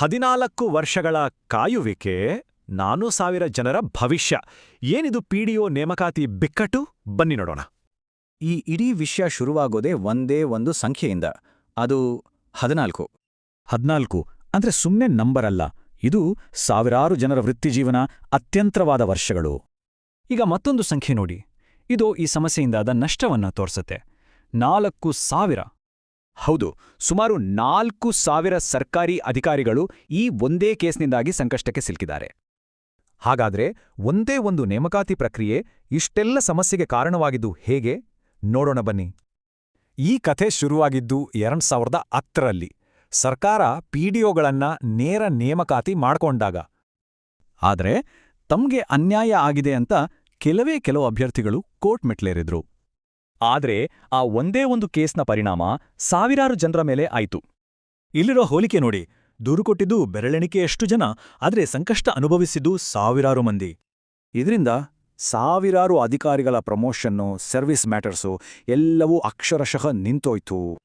ಹದಿನಾಲ್ಕು ವರ್ಷಗಳ ಕಾಯುವಿಕೆ ನಾನು ಸಾವಿರ ಜನರ ಭವಿಷ್ಯ. ಏನಿದು ಪಿಡಿಒ ನೇಮಕಾತಿ ಬಿಕ್ಕಟ್ಟು? ಬನ್ನಿ ನೋಡೋಣ. ಈ ಇಡೀ ವಿಷಯ ಶುರುವಾಗೋದೇ ಒಂದೇ ಒಂದು ಸಂಖ್ಯೆಯಿಂದ. ಅದು ಹದಿನಾಲ್ಕು. ಹದ್ನಾಲ್ಕು ಅಂದ್ರೆ ಸುಮ್ಮನೆ ನಂಬರ್ ಅಲ್ಲ. ಇದು ಸಾವಿರಾರು ಜನರ ವೃತ್ತಿಜೀವನ ಅತ್ಯಂತರವಾದ ವರ್ಷಗಳು. ಈಗ ಮತ್ತೊಂದು ಸಂಖ್ಯೆ ನೋಡಿ. ಇದು ಈ ಸಮಸ್ಯೆಯಿಂದಾದ ನಷ್ಟವನ್ನ ತೋರಿಸುತ್ತೆ. ನಾಲ್ಕು ಸಾವಿರ. ಹೌದು, ಸುಮಾರು ನಾಲ್ಕು ಸಾವಿರ ಸರ್ಕಾರಿ ಅಧಿಕಾರಿಗಳು ಈ ಒಂದೇ ಕೇಸ್ನಿಂದಾಗಿ ಸಂಕಷ್ಟಕ್ಕೆ ಸಿಲುಕಿದ್ದಾರೆ. ಹಾಗಾದ್ರೆ ಒಂದೇ ಒಂದು ನೇಮಕಾತಿ ಪ್ರಕ್ರಿಯೆ ಇಷ್ಟೆಲ್ಲ ಸಮಸ್ಯೆಗೆ ಕಾರಣವಾಗಿದ್ದು ಹೇಗೆ? ನೋಡೋಣ ಬನ್ನಿ. ಈ ಕಥೆ ಶುರುವಾಗಿದ್ದು ಎರಡ್ ಸಾವಿರದ ಹತ್ತರಲ್ಲಿ ಸರ್ಕಾರ ಪಿಡಿಒಗಳನ್ನ ನೇರ ನೇಮಕಾತಿ ಮಾಡ್ಕೊಂಡಾಗ. ಆದರೆ ತಮ್ಗೆ ಅನ್ಯಾಯ ಆಗಿದೆ ಅಂತ ಕೆಲವೇ ಕೆಲವು ಅಭ್ಯರ್ಥಿಗಳು ಕೋರ್ಟ್ ಮೆಟ್ಲೇರಿದ್ರು. ಆದ್ರೆ ಆ ಒಂದೇ ಒಂದು ಕೇಸ್ನ ಪರಿಣಾಮ ಸಾವಿರಾರು ಜನರ ಮೇಲೆ ಆಯ್ತು. ಇಲ್ಲಿರೋ ಹೋಲಿಕೆ ನೋಡಿ, ದೂರು ಕೊಟ್ಟಿದ್ದು ಬೆರಳೆಣಿಕೆಯಷ್ಟು ಜನ, ಆದ್ರೆ ಸಂಕಷ್ಟ ಅನುಭವಿಸಿದ್ದು ಸಾವಿರಾರು ಮಂದಿ. ಇದರಿಂದ ಸಾವಿರಾರು ಅಧಿಕಾರಿಗಳ ಪ್ರಮೋಷನ್ನು, ಸರ್ವಿಸ್ ಮ್ಯಾಟರ್ಸು ಎಲ್ಲವೂ ಅಕ್ಷರಶಃ ನಿಂತೋಯ್ತು.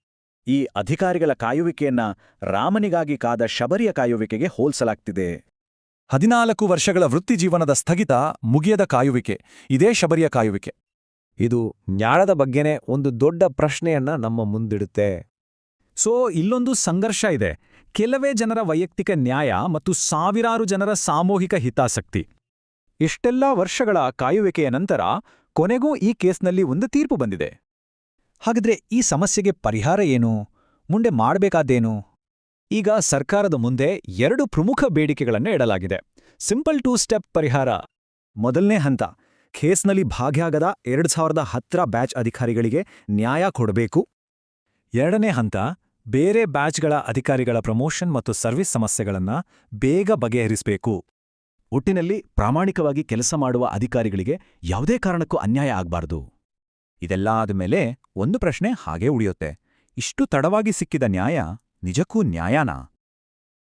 ಈ ಅಧಿಕಾರಿಗಳ ಕಾಯುವಿಕೆಯನ್ನ ರಾಮನಿಗಾಗಿ ಕಾದ ಶಬರಿಯ ಕಾಯುವಿಕೆಗೆ ಹೋಲ್ಸಲಾಗ್ತಿದೆ. ಹದಿನಾಲ್ಕು ವರ್ಷಗಳ ವೃತ್ತಿಜೀವನದ ಸ್ಥಗಿತ ಮುಗಿಯದ ಕಾಯುವಿಕೆ, ಇದೇ ಶಬರಿಯ ಕಾಯುವಿಕೆ. ಇದು ನ್ಯಾಯದ ಬಗ್ಗೆನೇ ಒಂದು ದೊಡ್ಡ ಪ್ರಶ್ನೆಯನ್ನ ನಮ್ಮ ಮುಂದಿಡುತ್ತೆ. ಸೊ, ಇಲ್ಲೊಂದು ಸಂಘರ್ಷ ಇದೆ. ಕೆಲವೇ ಜನರ ವೈಯಕ್ತಿಕ ನ್ಯಾಯ ಮತ್ತು ಸಾವಿರಾರು ಜನರ ಸಾಮೂಹಿಕ ಹಿತಾಸಕ್ತಿ. ಇಷ್ಟೆಲ್ಲಾ ವರ್ಷಗಳ ಕಾಯುವಿಕೆಯ ನಂತರ ಕೊನೆಗೂ ಈ ಕೇಸ್ನಲ್ಲಿ ಒಂದು ತೀರ್ಪು ಬಂದಿದೆ. ಹಾಗಿದ್ರೆ ಈ ಸಮಸ್ಯೆಗೆ ಪರಿಹಾರ ಏನು? ಮುಂದೆ ಮಾಡಬೇಕಾದ್ದೇನು? ಈಗ ಸರ್ಕಾರದ ಮುಂದೆ ಎರಡು ಪ್ರಮುಖ ಬೇಡಿಕೆಗಳನ್ನು ಇಡಲಾಗಿದೆ ಸಿಂಪಲ್ ಟೂ ಸ್ಟೆಪ್ ಪರಿಹಾರ. ಮೊದಲನೇ ಹಂತ ಕೇಸ್ನಲ್ಲಿ ಭಾಗಿಯಾಗದ ಎರಡು ಸಾವಿರದ ಹತ್ತರ ಬ್ಯಾಚ್ ಅಧಿಕಾರಿಗಳಿಗೆ ನ್ಯಾಯ ಕೊಡಬೇಕು. ಎರಡನೇ ಹಂತ, ಬೇರೆ ಬ್ಯಾಚ್ಗಳ ಅಧಿಕಾರಿಗಳ ಪ್ರಮೋಷನ್ ಮತ್ತು ಸರ್ವಿಸ್ ಸಮಸ್ಯೆಗಳನ್ನ ಬೇಗ ಬಗೆಹರಿಸಬೇಕು. ಒಟ್ಟಿನಲ್ಲಿ ಪ್ರಾಮಾಣಿಕವಾಗಿ ಕೆಲಸ ಮಾಡುವ ಅಧಿಕಾರಿಗಳಿಗೆ ಯಾವುದೇ ಕಾರಣಕ್ಕೂ ಅನ್ಯಾಯ ಆಗ್ಬಾರ್ದು. ಇದೆಲ್ಲ ಆದ್ಮೇಲೆ ಒಂದು ಪ್ರಶ್ನೆ ಹಾಗೇ ಉಳಿಯುತ್ತೆ. ಇಷ್ಟು ತಡವಾಗಿ ಸಿಕ್ಕಿದ ನ್ಯಾಯ ನಿಜಕ್ಕೂ ನ್ಯಾಯನಾ?